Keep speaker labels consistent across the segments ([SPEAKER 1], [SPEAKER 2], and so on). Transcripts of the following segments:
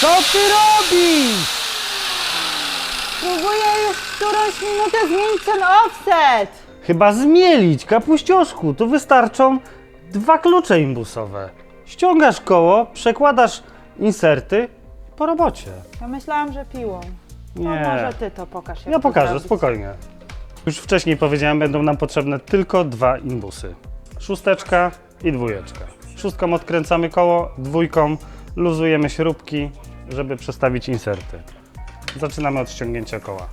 [SPEAKER 1] Co ty robisz?
[SPEAKER 2] Próbuję już którąś minutę zmienić ten offset.
[SPEAKER 1] Chyba zmielić, kapuścioszku. Tu wystarczą dwa klucze imbusowe. Ściągasz koło, przekładasz inserty po robocie.
[SPEAKER 2] Ja myślałam, że piłą. No
[SPEAKER 1] Nie.
[SPEAKER 2] może ty to pokaż. jak
[SPEAKER 1] Ja
[SPEAKER 2] to
[SPEAKER 1] pokażę,
[SPEAKER 2] zrobić.
[SPEAKER 1] spokojnie. Już wcześniej powiedziałem, będą nam potrzebne tylko dwa imbusy. Szósteczka i dwójeczka. Szóstką odkręcamy koło, dwójką luzujemy śrubki, żeby przestawić inserty. Zaczynamy od ściągnięcia koła.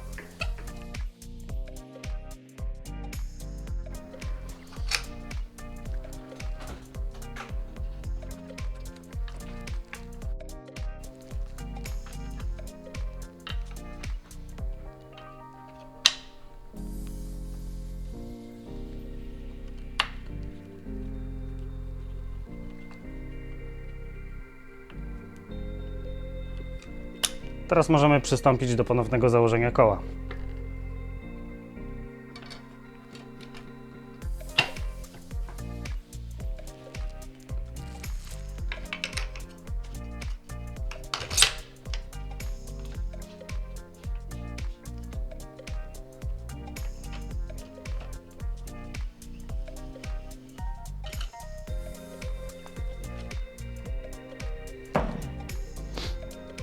[SPEAKER 1] Teraz możemy przystąpić do ponownego założenia koła.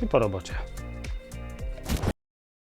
[SPEAKER 1] I po robocie.